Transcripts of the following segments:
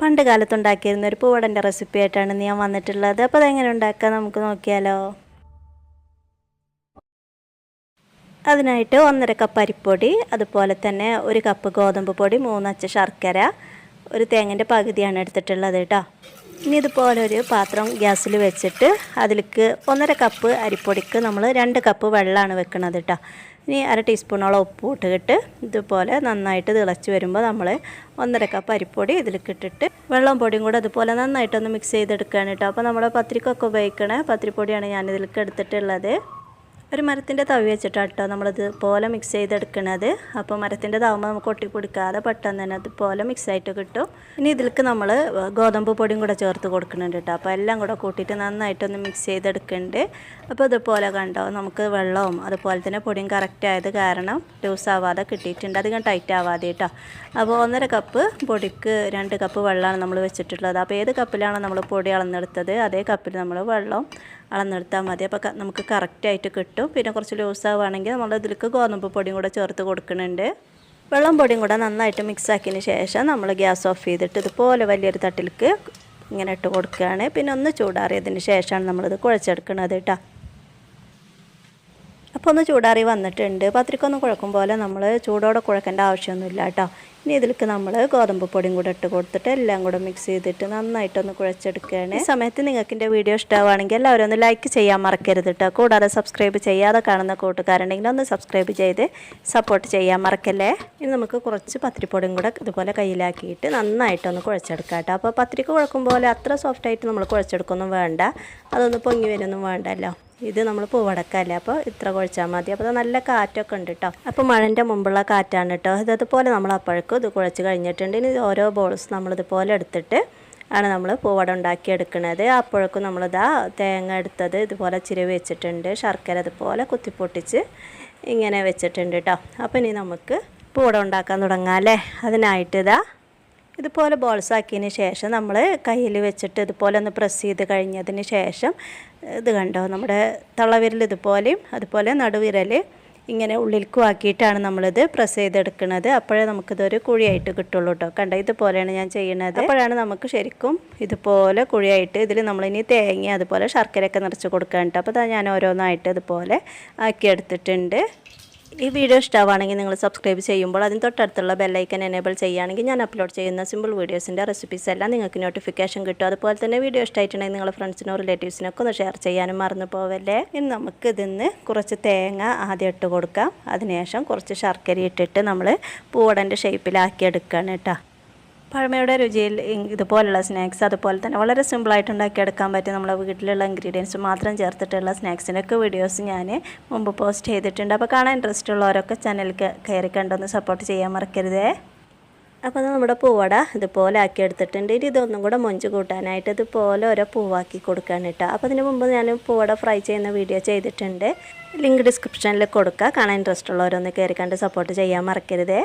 പണ്ട് കാലത്ത് ഉണ്ടാക്കിയിരുന്ന ഒരു പൂവടന്റെ റെസിപ്പി ആയിട്ടാണ് ഞാൻ വന്നിട്ടുള്ളത്. അപ്പോൾ അതെങ്ങനെ ഉണ്ടാക്കാം നമുക്ക് നോക്കിയാലോ. അതിനായിട്ട് ഒന്നര കപ്പ് അരിപ്പൊടി അതുപോലെ തന്നെ ഒരു കപ്പ് ഗോതമ്പ് പൊടി മൂന്നച്ച ശർക്കര ഒരു തേങ്ങന്റെ പകുതിയാണ് എടുത്തിട്ടുള്ളത് കേട്ടോ ഇനി ഇതുപോലെ ഒരു പാത്രം ഗ്യാസിൽ വെച്ചിട്ട് അതിലേക്ക് ഒന്നര കപ്പ് അരിപ്പൊടിക്ക് നമ്മൾ രണ്ട് കപ്പ് വെള്ളമാണ് വെക്കുന്നത് കേട്ടോ ഇനി അര ടീസ്പൂണോളം ഉപ്പ് ഇട്ടിട്ട് ഇതുപോലെ നന്നായിട്ട് തിളച്ച് വരുമ്പോൾ നമ്മൾ ഒന്നര കപ്പ് അരിപ്പൊടി ഇതിലേക്ക് ഇട്ടിട്ട് വെള്ളം പൊടിയും കൂടെ അതുപോലെ നന്നായിട്ടൊന്ന് മിക്സ് ചെയ്തെടുക്കുകയാണ് കേട്ടോ അപ്പോൾ നമ്മൾ പത്രിക്കൊക്കെ ഉപയോഗിക്കണ പത്രിപ്പൊടിയാണ് ഞാനിതിലേക്ക് എടുത്തിട്ടുള്ളത്. ഒരു മരത്തിന്റെ തവി വെച്ചിട്ടാണ് കേട്ടോ നമ്മളിത് പോലെ മിക്സ് ചെയ്തെടുക്കണത്. അപ്പോൾ മരത്തിന്റെ താവുമ്പോൾ നമുക്ക് ഒട്ടിപ്പിടിക്കാതെ പെട്ടെന്ന് തന്നെ അതുപോലെ മിക്സ് ആയിട്ട് കിട്ടും. ഇനി ഇതിലേക്ക് നമ്മൾ ഗോതമ്പ് പൊടിയും കൂടെ ചേർത്ത് കൊടുക്കുന്നുണ്ട് കേട്ടോ അപ്പോൾ എല്ലാം കൂടെ കൂട്ടിയിട്ട് നന്നായിട്ടൊന്ന് മിക്സ് ചെയ്തെടുക്കുന്നുണ്ട് അപ്പോൾ ഇതുപോലെ കണ്ടോ നമുക്ക് വെള്ളവും അതുപോലെ തന്നെ പൊടിയും കറക്റ്റ് ആയത് കാരണം ലൂസ് ആവാതെ കിട്ടിയിട്ടുണ്ട്. അധികം ടൈറ്റ് ആവാതെ കേട്ടോ അപ്പോൾ ഒന്നര കപ്പ് പൊടിക്ക് രണ്ട് കപ്പ് വെള്ളമാണ് നമ്മൾ വെച്ചിട്ടുള്ളത്. അപ്പോൾ ഏത് കപ്പിലാണോ നമ്മൾ പൊടി അളന്നെടുത്തത്? അതേ കപ്പിൽ നമ്മൾ വെള്ളം അളന്നെടുത്താൽ മതി. അപ്പോൾ നമുക്ക് കറക്റ്റായിട്ട് കിട്ടും. പിന്നെ കുറച്ച് ലൂസ് ആവുകയാണെങ്കിൽ നമ്മൾ ഇതിലേക്ക് ഗോതമ്പ് പൊടിയും കൂടെ ചേർത്ത് കൊടുക്കുന്നുണ്ട്. വെള്ളം പൊടിയും കൂടെ നന്നായിട്ട് മിക്സ് ആക്കിയതിന് ശേഷം നമ്മൾ ഗ്യാസ് ഓഫ് ചെയ്തിട്ട് ഇതുപോലെ വലിയൊരു തട്ടിലേക്ക് ഇങ്ങനെ ഇട്ട് കൊടുക്കുകയാണ്. പിന്നെ ഒന്ന് ചൂടാറിയതിന് ശേഷമാണ് നമ്മളിത് കുഴച്ചെടുക്കുന്നത് കേട്ടോ. അപ്പോൾ ഒന്ന് ചൂടാറി വന്നിട്ടുണ്ട്. പത്രിക്കൊന്ന് കുഴക്കും പോലെ നമ്മൾ ചൂടോടെ കുഴക്കേണ്ട ആവശ്യമൊന്നുമില്ല കേട്ടോ. ഇനി ഇതിലേക്ക് നമ്മൾ ഗോതമ്പ് പൊടിയും കൂടെ ഇട്ട് കൊടുത്തിട്ട് എല്ലാം കൂടെ മിക്സ് ചെയ്തിട്ട് നന്നായിട്ടൊന്ന് കുഴച്ചെടുക്കുകയാണ്. ഈ സമയത്ത് നിങ്ങൾക്ക് എന്റെ വീഡിയോ ഇഷ്ടമാവുകയാണെങ്കിൽ എല്ലാവരും ഒന്ന് ലൈക്ക് ചെയ്യാൻ മറക്കരുത് കേട്ടോ. കൂടാതെ സബ്സ്ക്രൈബ് ചെയ്യാതെ കാണുന്ന കൂട്ടുകാരുണ്ടെങ്കിൽ ഒന്ന് സബ്സ്ക്രൈബ് ചെയ്ത് സപ്പോർട്ട് ചെയ്യാൻ മറക്കല്ലേ? ഇനി നമുക്ക് കുറച്ച് പത്രിപ്പൊടിയും കൂടെ ഇതുപോലെ കയ്യിലാക്കിയിട്ട് നന്നായിട്ടൊന്ന് കുഴച്ചെടുക്കാം കേട്ടോ. അപ്പോൾ പത്രിക്ക് കുഴക്കും പോലെ അത്ര സോഫ്റ്റായിട്ട് നമ്മൾ കുഴച്ചെടുക്കൊന്നും വേണ്ട. അതൊന്ന് പൊങ്ങി വരുമൊന്നും വേണ്ടല്ലോ. ഇത് നമ്മൾ പൂവടക്കല്ലേ? അപ്പോൾ ഇത്ര കുഴച്ചാൽ മതി. അപ്പോൾ നല്ല കാറ്റൊക്കെ ഉണ്ട് കേട്ടോ അപ്പോൾ മഴന്റെ മുമ്പുള്ള കാറ്റാണ് കേട്ടോ ഇത് അതുപോലെ നമ്മൾ അപ്പോഴേക്കും ഇത് കുഴച്ച് കഴിഞ്ഞിട്ടുണ്ട്. ഇനി ഓരോ ബോൾസ് നമ്മളിതുപോലെ എടുത്തിട്ട് ആണ് നമ്മൾ പൂവട ഉണ്ടാക്കിയെടുക്കുന്നത് അപ്പോഴേക്കും നമ്മളിതാ തേങ്ങ എടുത്തത് ഇതുപോലെ ചിരവ് വെച്ചിട്ടുണ്ട്. ശർക്കര ഇതുപോലെ കുത്തിപ്പൊട്ടിച്ച് ഇങ്ങനെ വെച്ചിട്ടുണ്ട് കേട്ടോ അപ്പോൾ ഇനി നമുക്ക് പൂവട ഉണ്ടാക്കാൻ തുടങ്ങാം അല്ലേ? അതിനായിട്ട് ഇതാ ഇതുപോലെ ബോൾസാക്കിയതിന് ശേഷം നമ്മൾ കയ്യിൽ വെച്ചിട്ട് ഇതുപോലെ ഒന്ന് പ്രസ് ചെയ്ത് കഴിഞ്ഞതിന് ശേഷം ഇത് കണ്ടോ? നമ്മുടെ തള്ളവിരൽ ഇതുപോലെയും അതുപോലെ നടുവിരൽ ഇങ്ങനെ ഉള്ളിലേക്കും ആക്കിയിട്ടാണ് നമ്മളിത് പ്രസ് ചെയ്തെടുക്കുന്നത് അപ്പോഴേ നമുക്കിതൊരു കുഴിയായിട്ട് കിട്ടുള്ളൂ കേട്ടോ. കണ്ട? ഇതുപോലെയാണ് ഞാൻ ചെയ്യുന്നത് അപ്പോഴാണ് നമുക്ക് ശരിക്കും ഇതുപോലെ കുഴിയായിട്ട് ഇതിൽ നമ്മളിനി തേങ്ങ അതുപോലെ ശർക്കരയൊക്കെ നിറച്ച് കൊടുക്കാൻ കേട്ടോ. അപ്പോൾ ഞാൻ ഓരോന്നായിട്ട് ഇതുപോലെ ആക്കിയെടുത്തിട്ടുണ്ട്. ഈ വീഡിയോ ഇഷ്ടമാണെങ്കിൽ നിങ്ങൾ സബ്സ്ക്രൈബ് ചെയ്യുമ്പോൾ അതിന് തൊട്ടടുത്തുള്ള ബെല്ലൈക്കൻ എനേബിൾ ചെയ്യുകയാണെങ്കിൽ ഞാൻ അപ്ലോഡ് ചെയ്യുന്ന സിമ്പിൾ വീഡിയോസിന്റെ റെസിപ്പീസ് എല്ലാം നിങ്ങൾക്ക് നോട്ടിഫിക്കേഷൻ കിട്ടും. അതുപോലെ തന്നെ വീഡിയോ ഇഷ്ടമായിട്ടുണ്ടെങ്കിൽ നിങ്ങൾ ഫ്രണ്ട്സിനോ റിലേറ്റീവ്സിനൊക്കെ ഒന്ന് ഷെയർ ചെയ്യാനും മറന്നു പോവല്ലേ? ഇനി നമുക്ക് ഇതിന്ന് കുറച്ച് തേങ്ങ ആദ്യം ഇട്ട് കൊടുക്കാം. അതിനുശേഷം കുറച്ച് ശർക്കര ഇട്ടിട്ട് നമ്മൾ പൂവടന്റെ ഷേപ്പിലാക്കി എടുക്കുകയാണ് കേട്ടോ. പഴമയുടെ രുചിയിൽ ഇതുപോലുള്ള സ്നാക്സ് അതുപോലെ തന്നെ വളരെ സിമ്പിളായിട്ട് ഉണ്ടാക്കിയെടുക്കാൻ പറ്റും നമ്മുടെ വീട്ടിലുള്ള ഇൻഗ്രീഡിയൻസ് മാത്രം ചേർത്തിട്ടുള്ള സ്നാക്സിനൊക്കെ വീഡിയോസ് ഞാൻ മുമ്പ് പോസ്റ്റ് ചെയ്തിട്ടുണ്ട്. അപ്പോൾ കാണാൻ ഇൻട്രസ്റ്റ് ഉള്ളവരൊക്കെ ചാനലിൽ കയറി കണ്ടൊന്ന് സപ്പോർട്ട് ചെയ്യാൻ മറക്കരുതേ. അപ്പോൾ നമ്മുടെ പൂവട ഇതുപോലെ ആക്കി എടുത്തിട്ടുണ്ട് ഇനി ഇതൊന്നും കൂടെ മൊഞ്ച് കൂട്ടാനായിട്ട് ഇതുപോലെ ഓരോ പൂവാക്കി കൊടുക്കാൻ കേട്ടോ. അപ്പോൾ അതിന് മുമ്പ് ഞാൻ പൂവട ഫ്രൈ ചെയ്യുന്ന വീഡിയോ ചെയ്തിട്ടുണ്ട്. ലിങ്ക് ഡിസ്ക്രിപ്ഷനിൽ കൊടുക്കുക കാണാൻ ഇൻട്രസ്റ്റ് ഉള്ളവരൊന്ന് കയറി കണ്ട് സപ്പോർട്ട് ചെയ്യാൻ മറക്കരുതേ.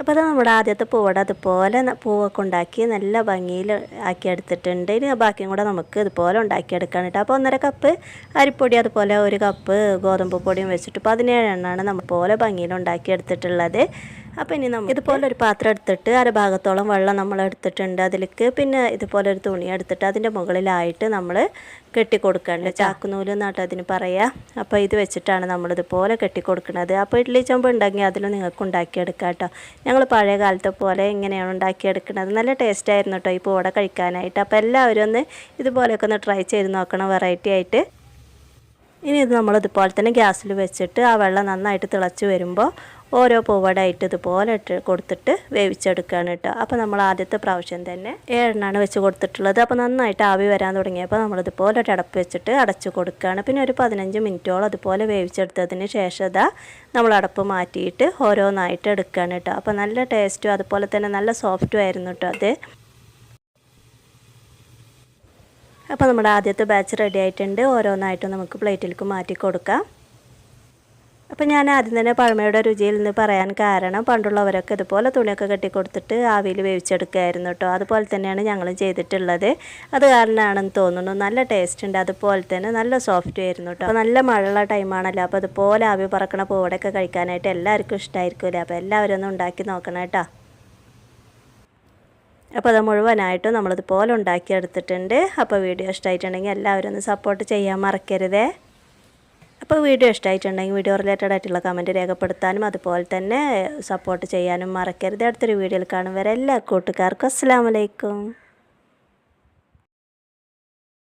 അപ്പോൾ അത് നമ്മുടെ ആദ്യത്തെ പൂവട അതുപോലെ പൂവൊക്കെ ഉണ്ടാക്കി നല്ല ഭംഗിയിൽ ആക്കി എടുത്തിട്ടുണ്ട്. ഇനി ബാക്കിയും കൂടെ നമുക്ക് ഇതുപോലെ ഉണ്ടാക്കിയെടുക്കാൻ കേട്ടോ. അപ്പോൾ ഒന്നര കപ്പ് അരിപ്പൊടി അതുപോലെ ഒരു കപ്പ് ഗോതമ്പ് പൊടിയും വെച്ചിട്ട് പതിനേഴ് എണ്ണമാണ് നമ്മൾ പോലെ ഭംഗിയിൽ ഉണ്ടാക്കിയെടുത്തിട്ടുള്ളത്. അപ്പോൾ ഇനി നമ്മൾ ഇതുപോലെ ഒരു പാത്രം എടുത്തിട്ട് അര ഭാഗത്തോളം വെള്ളം നമ്മൾ എടുത്തിട്ടുണ്ട് അതിലേക്ക് പിന്നെ ഇതുപോലെ ഒരു തുണി എടുത്തിട്ട് അതിന്റെ മുകളിലായിട്ട് നമ്മൾ കെട്ടി കൊടുക്കാണ്ട് ചാക്കുനൂൽ എന്നാട്ടോ അതിന് പറയാം. അപ്പോൾ ഇത് വെച്ചിട്ടാണ് നമ്മളിതുപോലെ കെട്ടിക്കൊടുക്കുന്നത്. അപ്പോൾ ഇഡ്ഡലി ചെമ്പ് ഉണ്ടെങ്കിൽ അതിൽ നിങ്ങൾക്ക് ഉണ്ടാക്കിയെടുക്കാം കേട്ടോ ഞങ്ങൾ പഴയ കാലത്തെ പോലെ ഇങ്ങനെയാണ് ഉണ്ടാക്കിയെടുക്കുന്നത്. നല്ല ടേസ്റ്റ് ആയിരുന്നു കേട്ടോ ഈ പൂടെ കഴിക്കാനായിട്ട്. അപ്പോൾ എല്ലാവരും ഒന്ന് ഇതുപോലെയൊക്കെ ഒന്ന് ട്രൈ ചെയ്ത് നോക്കണം വെറൈറ്റി ആയിട്ട്. ഇനി ഇത് നമ്മളിതുപോലെ തന്നെ ഗ്യാസിൽ വെച്ചിട്ട് ആ വെള്ളം നന്നായിട്ട് തിളച്ച് വരുമ്പോൾ ഓരോ പൂവടായിട്ട് ഇതുപോലെ ഇട്ട് കൊടുത്തിട്ട് വേവിച്ചെടുക്കുകയാണ് കേട്ടോ. അപ്പോൾ നമ്മൾ ആദ്യത്തെ പ്രാവശ്യം തന്നെ ഏഴെണ്ണാണ് വെച്ച് കൊടുത്തിട്ടുള്ളത്. അപ്പോൾ നന്നായിട്ട് ആവി വരാൻ തുടങ്ങിയപ്പോൾ നമ്മളിതുപോലെ ഒരു അടപ്പ് വെച്ചിട്ട് അടച്ചു കൊടുക്കുകയാണ്. പിന്നെ ഒരു പതിനഞ്ച് മിനിറ്റോളം അതുപോലെ വേവിച്ചെടുത്തതിന് ശേഷം ഇതാ നമ്മൾ അടപ്പ് മാറ്റിയിട്ട് ഓരോന്നായിട്ട് എടുക്കുകയാണ് കേട്ടോ. അപ്പോൾ നല്ല ടേസ്റ്റും അതുപോലെ തന്നെ നല്ല സോഫ്റ്റും ആയിരുന്നു കേട്ടോ അത്. അപ്പോൾ നമ്മുടെ ആദ്യത്തെ ബാച്ച് റെഡി ആയിട്ടുണ്ട്. ഓരോന്നായിട്ട് നമുക്ക് പ്ലേറ്റിലേക്ക് മാറ്റി കൊടുക്കാം. അപ്പോൾ ഞാൻ ആദ്യം തന്നെ പഴമയുടെ രുചിയിൽ നിന്ന് പറയാൻ കാരണം പണ്ടുള്ളവരൊക്കെ ഇതുപോലെ തുണിയൊക്കെ കെട്ടിക്കൊടുത്തിട്ട് ആവിയിൽ വേവിച്ചെടുക്കുകയായിരുന്നു കേട്ടോ അതുപോലെ തന്നെയാണ് ഞങ്ങളും ചെയ്തിട്ടുള്ളത്. അത് കാരണമാണെന്ന് തോന്നുന്നു. നല്ല ടേസ്റ്റ് ഉണ്ട്. അതുപോലെ തന്നെ നല്ല സോഫ്റ്റ് ആയിരുന്നു കേട്ടോ അപ്പോൾ നല്ല മഴയുള്ള ടൈമാണല്ലോ അപ്പോൾ അതുപോലെ ആവി പറക്കണ പൂവടൊക്കെ കഴിക്കാനായിട്ട് എല്ലാവർക്കും ഇഷ്ടമായിരിക്കുമല്ലോ അപ്പോൾ എല്ലാവരും ഒന്ന് ഉണ്ടാക്കി നോക്കണം കേട്ടോ അപ്പോൾ അത് മുഴുവനായിട്ടും നമ്മളിതുപോലെ ഉണ്ടാക്കിയെടുത്തിട്ടുണ്ട്. അപ്പോൾ വീഡിയോ ഇഷ്ടമായിട്ടുണ്ടെങ്കിൽ എല്ലാവരും ഒന്ന് സപ്പോർട്ട് ചെയ്യാൻ മറക്കരുതേ. അപ്പോൾ വീഡിയോ ഇഷ്ടമായിട്ടുണ്ടെങ്കിൽ വീഡിയോ റിലേറ്റഡ് ആയിട്ടുള്ള കമന്റ് രേഖപ്പെടുത്താനും അതുപോലെ തന്നെ സപ്പോർട്ട് ചെയ്യാനും മറക്കരുത്. അടുത്തൊരു വീഡിയോയിൽ കാണും വരെ എല്ലാ കൂട്ടുകാർക്കും. അസ്സാം വലൈക്കും